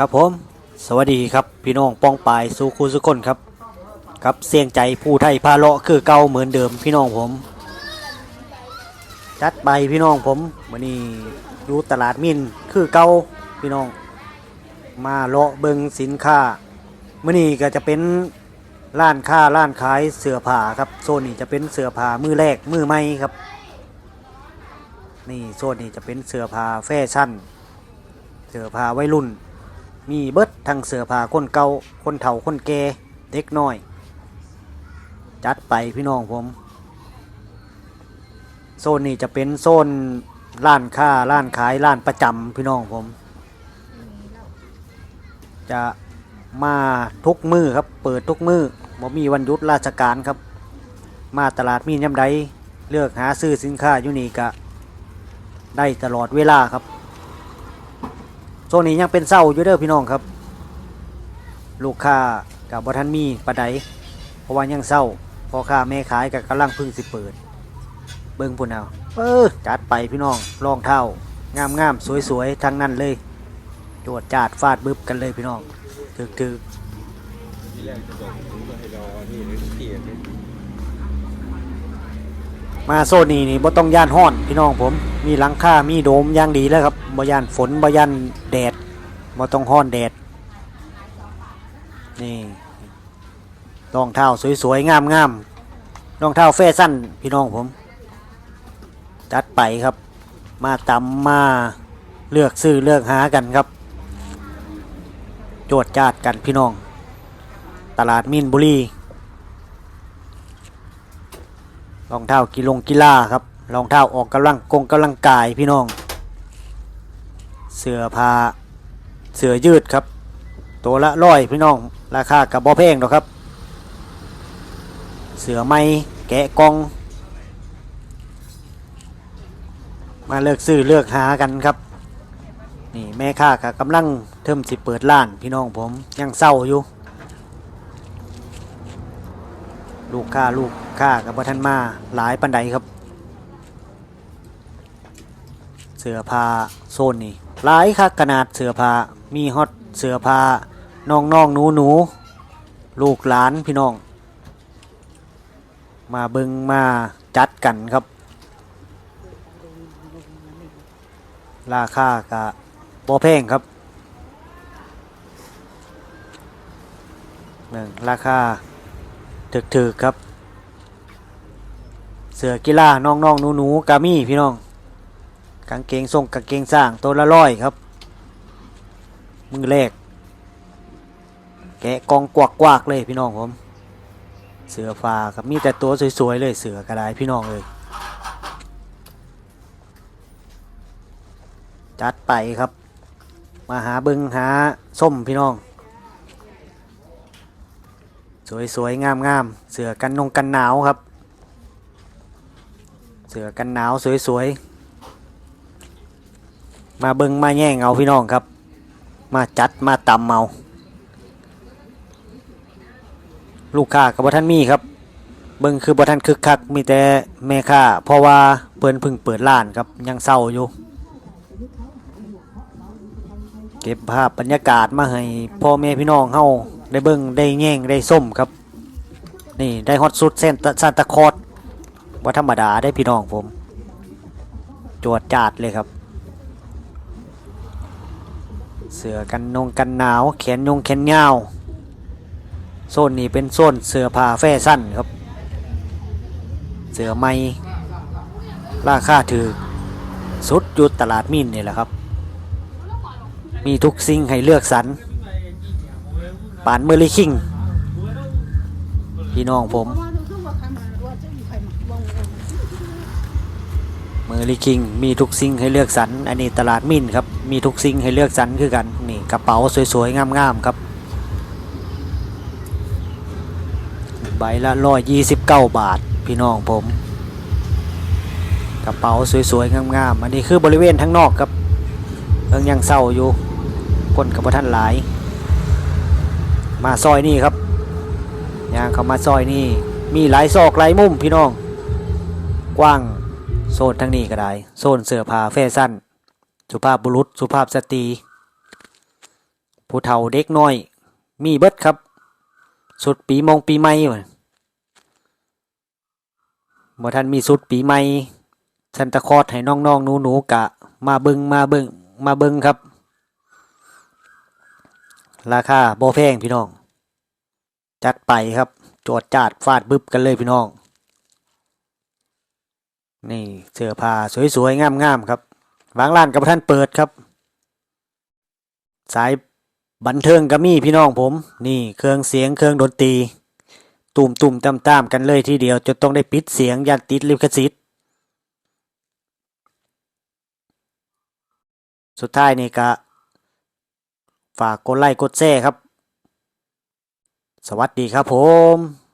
ครับผม สวัสดีครับพี่น้องป้องปายสู่คูสุคนครับครับเสียงใจผู้ไทยพาเลาะคือเก่าเหมือนเดิมพี่น้องผม จัดไปพี่น้องผมวันนี้อยู่ตลาดมินคือเก่าพี่น้อง มาเลาะเบิงสินค้ามื่อนี้ก็จะเป็นร้านค้าร้านขายเสื้อผ้าครับโซนนี้จะเป็นเสื้อผ้ามือแรกมือใหม่ครับ นี่โซนนี้จะเป็นเสื้อผ้าแฟชั่นเสื้อผ้าวัยรุ่น มีเบิดทั้งเสื้อผ้าคนเก่าคนเฒ่าคนแก่เด็กน้อย จัดไปพี่น้องผม โซนนี้จะเป็นโซนร้านค้าร้านขายร้านประจำพี่น้องผม จะมาทุกมือครับ เปิดทุกมือบ่มีวันหยุดราชการครับ มาตลาดมีน้ำใดเลือกหาซื้อสินค้าอยู่นี่กะได้ตลอดเวลาครับ โซนนี้ยังเป็นเศร้าอยู่เด้อพี่น้องครับ ลูกค้ากับบทันมีปะไดเพราะว่ายังเศร้าพอค้าแม่ขายกับกำลังพึ่งสิเปิด เบิ่งพุ่นเอาเออจัดไปพี่น้องรองเท้างามงามสวยสวยๆทั้งนั้นเลยจวดจาดฟาดบึบกันเลยพี่น้องถึกถึกที่แรกจะบอกผมว่าให้รอนี่เลยเกียรติ มาโซนนี้นี่บ่ต้องย่านห้อนพี่น้องผมมีหลังคามีโดมอย่างดีแล้วครับบ่ย่านฝนบ่ย่านแดดบ่ต้องห้อนแดดนี่รองเท้าสวยๆงามๆรองเท้าแฟชั่นพี่น้องผมจัดไปครับ มาตำมาเลือกซื้อเลือกหากันครับ โจดจาดกันพี่น้อง ตลาดมินบุรี รองเท้ากีฬงกีฬาครับรองเท้าออกกำลังกงกำลังกายพี่น้อง เสื้อผ้าเสื้อยืดครับ ตัวละร้อยพี่น้อง ราคากับบอแพงหรอกครับ เสือไม้แกะกอง มาเลือกซื้อเลือกหากันครับนี่แม่ค้ากับกำลังเทิมสิเปิดร้านพี่น้องผมยังเศร้าอยู่ ลูกค้าลูก ค้ากับพ่ทันมาหลายปันไดครับ เสื้อผ้าโซนนี่หลายคักขนาดเสื้อผ้ามีฮอตเสื้อผ้าน้องน้องหนูหนูลูกหลานพี่น้อง มาเบิงมาจัดกันครับ ราคากะบ่แพงครับหนึ่งราคาถึกๆครับ เสือกีฬาน้องๆหนูๆกามี่พี่น้อง กางเกงทรงกางเกงสร้างตัวละร้อยครับ มือแรก แกะกองกวักกวากเลยพี่น้องผม เสือฟ้าครับมีแต่ตัวสวยๆเลยเสือกระไดพี่น้องเลยจัดไปครับ มาหาบึงหาส้มพี่น้อง สวยๆงามๆเสือกันนงกันหนาวครับ สือกันหนาวสวยๆ มาเบิงมาแย่งเอาพี่น้องครับ มาจัดมาตำเมา ลูกค้ากับบ่ท่านมีครับ เบิงคือบ่ท่านคึกคักมีแต่แม่ค้าเพราะว่าเพิ่นพึ่งเปิดร้านครับยังเศร้าอยู่เก็บภาพบรรยากาศมาให้พ่อแม่พี่น้องเฮาได้เบิ่งได้แง่งได้ส้มครับ นี่ได้ฮอตสุดเส้นซานตาคอร์ด ว่าธรรมดาได้พี่น้องผม จวดจาดเลยครับ เสือกันนงกันหนาวแขนยงแขนยาวโซนนี้เป็นโซนเสือผ้าแฟชั่นครับ เสือไม้ราคาถือสุดอยุดตลาดมินนี่แหละครับ มีทุกสิ่งให้เลือกสรรป่านเมอร์ลิคิงพี่น้องผม เมอร์ลิคิงมีทุกสิ่งให้เลือกสรรอันนี้ตลาดมินครับมีทุกสิ่งให้เลือกสรรคือกันนี่กระเป๋าสวยๆงามๆครับใบละร้อยยี่สิบเก้าบาทพี่น้องผม กระเป๋าสวยๆงามๆอันนี้คือบริเวณทั้งนอกครับเอิงยังเศร้าอยู่คนกับท่านหลาย มาซอยนี่ครับย่างเขามาซอยนี่มีหลายซอกหลายมุมพี่น้อง กว้าง โซนทั้งนี้ก็ได้ โซนเสื้อผ้าแฟชั่น สุภาพบุรุษ สุภาพสตรี ผู้เฒ่าเด็กน้อย มีเบิดครับ สุดปีมงปีใหม่ว่ะบ่ทันมีสุดปีใหม่ซันตาคอดให้น้องๆหนูๆกะ มาเบิงมาเบิงมาเบิงครับ ราคาบ่แพงพี่น้อง จัดไปครับ จวดจาดฟาดบึบกันเลยพี่น้อง นี่เสื้อผ้าสวยๆงามๆครับวางร้านกับท่านเปิดครับ สายบันเทิงก็มีพี่น้องผม นี่เครื่องเสียงเครื่องดนตรีตุ่มตุ่มตามตามๆกันเลยทีเดียวจนต้องได้ปิดเสียงยันติดลิขสิทธิ์สุดท้ายนี่ก็ฝากกดไลค์กดแชร์ครับ สวัสดีครับผม